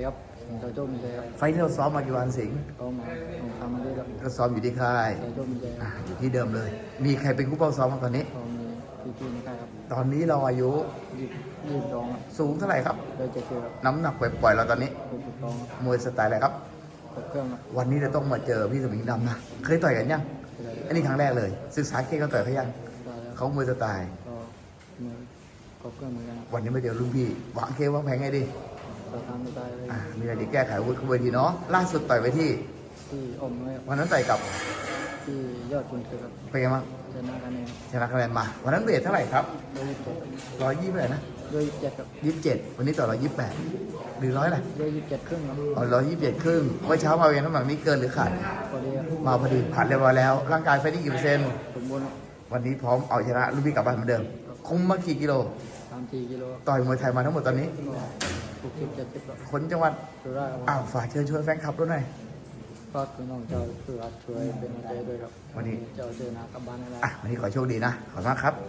ดีครับผมเจ้าโจ้มีใจครับ ไฟล์ที่เราซ้อมมากี่วันสิงห์ก็มาผมทำมาด้วยครับก็ซ้อมอยู่ที่ค่ายเจ้าโจ้มีใจคอ่ารับอยู่ที่เดิมเลย มีใครเป็นคู่เป้าซ้อมบ้างตอนนี้ ก็มีพี่ๆในค่ายครับตอนนี้เราอายุยี่ยี่สิบสองครับสูงเท่าไหร่ครับ โดยเจ็ดสิบครับน้ำหนักปล่อยๆเราตอนนี้หกสิบสองครับมวยสไตล์อะไรครับครบเครื่องครับวันนี้เราต้องมาเจอพี่สมิงดำนะ เคยต่อยกันยังก็ได้อันนี้ครั้งแรกเลย ศึกษาเคเขาต่อยเขายังได้แล้วเขามวยสไตล์ ก็มีครบเครื่องเหมือนกันครับวันนี้มาเจอรุ่นพี่วางเควางแผงไงดี เราทำไม่ได้เลยอ่ามีอะไรดีแก้ไขอาวุธขบวนทีเนาะล่าสุดต่อยไปที่ ที่อมเลยครับวันนั้นต่อยกับที่ยอดคุณคือครับเป็นไงบ้างชนะคะแนนชนะคะแนนมา วันนั้นเวทเท่าไหร่ครับโดยยี่สิบเจ็ดร้อยยี่สิบเท่าไหร่นะโดยยี่สิบเจ็ดครับยี่สิบเจ็ดวันนี้ต่อร้อยยี่สิบแปดหรือร้อยอะไรโดยยี่สิบเจ็ดครึ่งครับอ๋อร้อยยี่สิบเจ็ดครึ่งเมื่อเช้ามาเวรน้ำหนักนี้เกินหรือขาดพอดีครับมาพอดีผ่านเรียบร้อยแล้ว ร่างกายไฟนี่กี่เปอร์เซ็นต์สมบูรณ์ครับวันนี้พร้อมเอาชนะรุ่นพี่กลับบ้านเหมือนเดิม คุมมากี่กิโล สามสี่กิโลต่อยมวยไทยมาทั้งหมดตอนนี้ก็ หกสิบเจ็ดสิบครับคนจังหวัดสุราษฎร์ครับอ้าวฝากเชิญชวนแฟนคลับด้วยหน่อยฝากพี่น้องเจ้าคืออาช่วยเป็นกำลังใจด้วยครับวันนี้เจ้าเจอหนากลับบ้านให้ได้อะวันนี้ขอโชคดีนะขอบคุณมากครับโอ